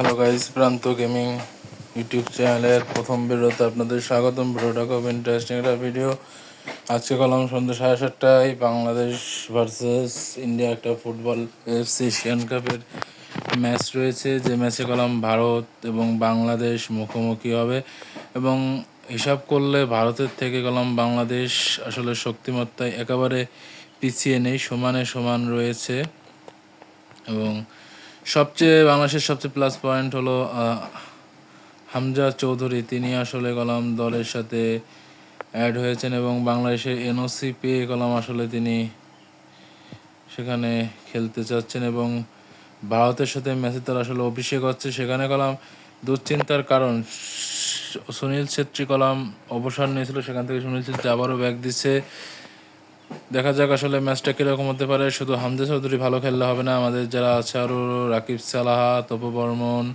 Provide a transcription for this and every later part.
Hello guys Pranta gaming YouTube চ্যানেলের প্রথম ভিডিওতে আপনাদের স্বাগতম। ভিডিওটা খুব ইন্টারেস্টিং একটা ভিডিও আজকে কলাম সন্ধ্যে সাড়ে সাতটায় বাংলাদেশ ভার্সেস ইন্ডিয়া একটা ফুটবল এফসি এশিয়ান কাপের ম্যাচ রয়েছে। যে ম্যাচে কলাম ভারত এবং বাংলাদেশ মুখোমুখি হবে এবং হিসাব করলে ভারতের থেকে কলাম বাংলাদেশ আসলে শক্তিমত্তায় একেবারে পিছিয়ে নেই, সমানে সমান রয়েছে এবং সবচেয়ে বাংলাদেশের সবচেয়ে প্লাস পয়েন্ট হলো হামজা চৌধুরী। তিনি আসলে কলাম দলের সাথে অ্যাড হয়েছেন এবং বাংলাদেশের এনওসি পেয়ে কলাম আসলে তিনি সেখানে খেলতে চাচ্ছেন এবং ভারতের সাথে ম্যাচে তার আসলে অভিষেক হচ্ছে। সেখানে কলাম দুশ্চিন্তার কারণ সুনীল ছেত্রী কলাম অবসর নিয়েছিল, সেখান থেকে সুনীল ছেত্রী আবারও ব্যাগ দিচ্ছে। দেখা যাক আসলে ম্যাচটা কীরকম হতে পারে। শুধু হামজা চৌধুরী ভালো খেললে হবে না। আমাদের যারা আছে আরও রাকিব সালাহা, তপু বর্মন,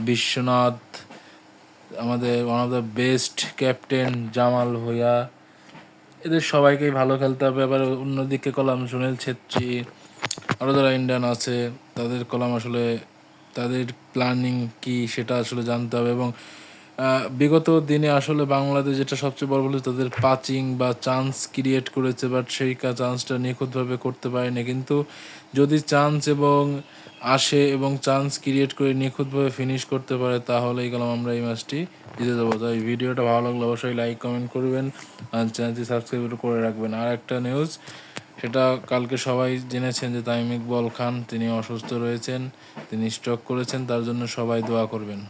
বিশ্বনাথ, আমাদের one of the best captain Jamal Bhuiyan. এদের সবাইকেই ভালো খেলতে হবে। এবার অন্যদিকে কলাম সুনীল ছেত্রী আরও যারা ইন্ডিয়ান আছে, তাদের কলাম আসলে তাদের প্ল্যানিং কি সেটা আসলে জানতে হবে। এবং বিগত দিনে আসলে বাংলাদেশ যেটা সবচেয়ে বড় বলে তাদের পাচিং বা চান্স ক্রিয়েট করেছে বাট সেই চান্সটা নিখুঁতভাবে করতে পারেনি। কিন্তু যদি চান্স এবং আসে এবং চান্স ক্রিয়েট করে নিখুঁতভাবে ফিনিশ করতে পারে, তাহলেই গেলাম আমরা এই ম্যাচটি জিতে দেবো তাই ভিডিওটা ভালো লাগলে অবশ্যই লাইক কমেন্ট করবেন আর চ্যানেলটি সাবস্ক্রাইব করে রাখবেন। আর একটা নিউজ সেটা কালকে সবাই জেনেছেন যে তাইম ইকবল খান, তিনি অসুস্থ রয়েছেন, তিনি স্ট্রোক করেছেন, তার জন্য সবাই দোয়া করবেন।